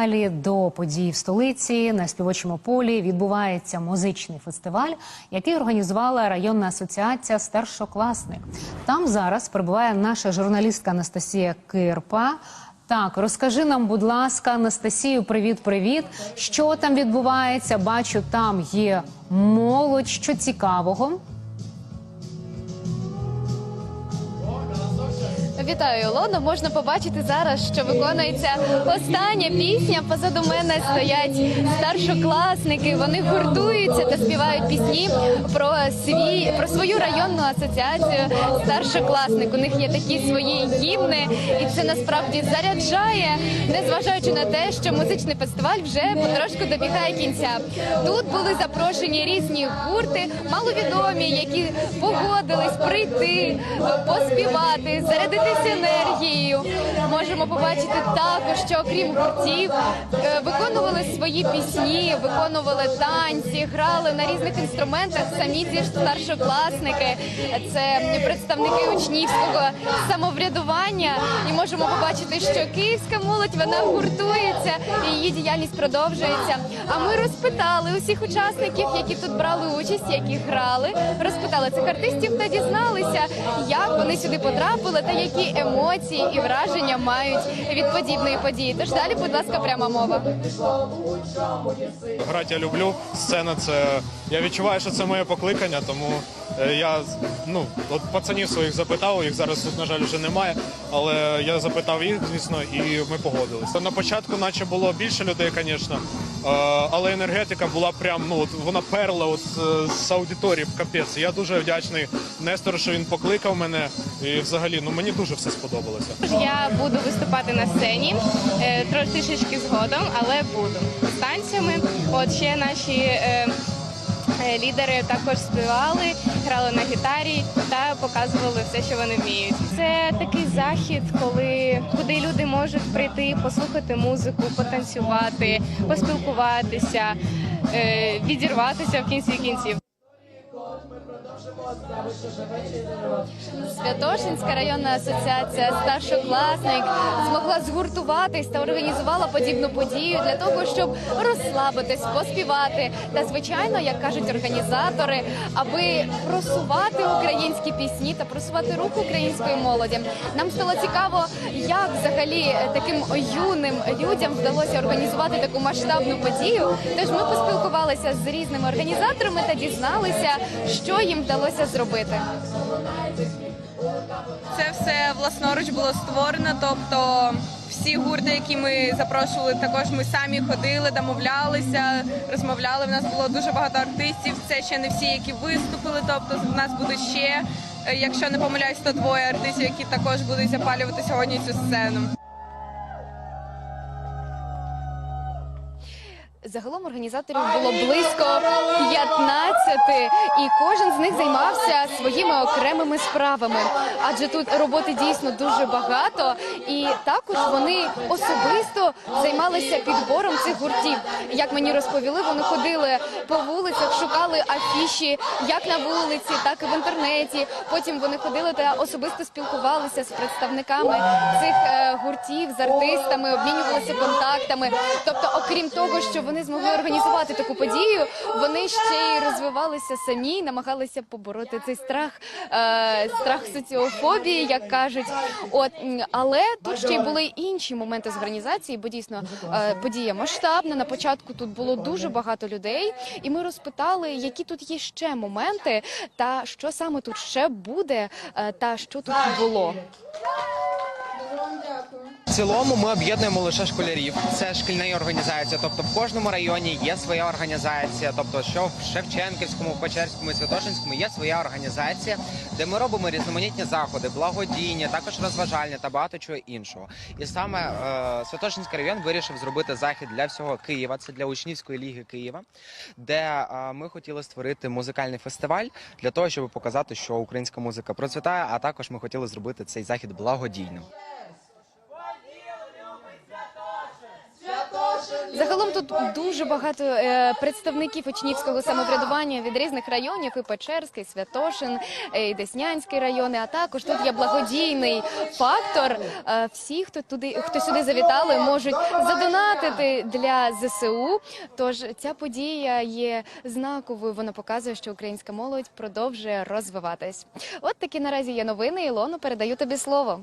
далі до подій в столиці на співочому полі відбувається музичний фестиваль, який організувала районна асоціація Старшокласник. Там зараз перебуває наша журналістка Анастасія Кирпа. Так, розкажи нам, будь ласка, Анастасію, привіт, привіт. Що там відбувається? Бачу, там є молодь. Що цікавого? Вітаю, Ілоно. Можна побачити зараз, що виконується остання пісня. Позаду мене стоять старшокласники. Вони гуртуються та співають пісні про свій про свою районну асоціацію старшокласник. У них є такі свої гімни, і це насправді заряджає, незважаючи на те, що музичний фестиваль вже потрошку добігає кінця. Тут були запрошені різні гурти, маловідомі, які погодились прийти, поспівати, зарядитися енергією. Можемо побачити також, що окрім гуртів е, виконували свої пісні, виконували танці, грали на різних інструментах. Самі ці старшокласники, це представники учнівського самоврядування. І можемо побачити, що київська молодь вона гуртується, і її діяльність продовжується. А ми розпитали усіх учасників, які тут брали участь, які грали, розпитали цих артистів та дізналися, як вони сюди потрапили та які емоції і враження мають від подібної події. Тож далі, будь ласка, пряма мова. Грати я люблю. Сцена це. Я відчуваю, що це моє покликання, тому е, я ну от пацанів своїх запитав, їх зараз тут, на жаль, вже немає. Але я запитав їх, звісно, і ми погодилися. На початку, наче було більше людей, звісно, е, але енергетика була прям, ну от вона перла от е, з аудиторії в капець. Я дуже вдячний Нестору, що він покликав мене. І взагалі, ну мені дуже все сподобалося. Я буду виступати на сцені е, трішечки згодом, але буду з танцями. От ще наші е, е, лідери також співали, грали на гітарі та показували все, що вони вміють. Це такий захід, коли куди люди можуть прийти, послухати музику, потанцювати, поспілкуватися, відірватися в кінці кінців. Святошинська районна асоціація старшокласник змогла згуртуватись та організувала подібну подію для того, щоб розслабитись, поспівати. Та звичайно, як кажуть організатори, аби просувати українські пісні та просувати рух української молоді. Нам стало цікаво, як взагалі таким юним людям вдалося організувати таку масштабну подію. Тож ми поспілкувалися з різними організаторами та дізналися, що їм вдалося зробити. Це все власноруч було створено. Тобто всі гурти, які ми запрошували, також ми самі ходили, домовлялися, розмовляли. В нас було дуже багато артистів. Це ще не всі, які виступили. Тобто в нас буде ще, е, якщо не помиляюсь, то двоє артистів, які також будуть запалювати сьогодні цю сцену. Загалом організаторів було близько 15, і кожен з них займався своїми окремими справами. Адже тут роботи дійсно дуже багато, і також вони особисто займалися підбором цих гуртів. Як мені розповіли, вони ходили по вулицях, шукали афіші як на вулиці, так і в інтернеті. Потім вони ходили та особисто спілкувалися з представниками цих е, гуртів, з артистами, обмінювалися контактами. Тобто, окрім того, що вони змогли організувати таку подію, вони ще й розвивалися самі, намагалися побороти цей страх, е, страх соціофобії, як кажуть. От але тут ще й були інші моменти з організації, бо дійсно е, подія масштабна. На початку тут було дуже багато людей, і ми розпитали, які тут є ще моменти, та що саме тут ще буде, е, та що тут було. В цілому ми об'єднуємо лише школярів. Це шкільна організація. Тобто в кожному районі є своя організація. Тобто, що в Шевченківському, Печерському і Святошинському є своя організація, де ми робимо різноманітні заходи, благодійні, також розважальні та багато чого іншого. І саме е, Святошинський район вирішив зробити захід для всього Києва. Це для учнівської ліги Києва, де е, ми хотіли створити музикальний фестиваль для того, щоб показати, що українська музика процвітає. А також ми хотіли зробити цей захід благодійним. Загалом тут дуже багато е, представників учнівського самоврядування від різних районів: і Печерський, Святошин, е, і Деснянський райони. А також тут є благодійний фактор. Е, Всі, хто туди, хто сюди завітали, можуть задонатити для ЗСУ. Тож ця подія є знаковою. Вона показує, що українська молодь продовжує розвиватись. От такі наразі є новини. Ілону передаю тобі слово.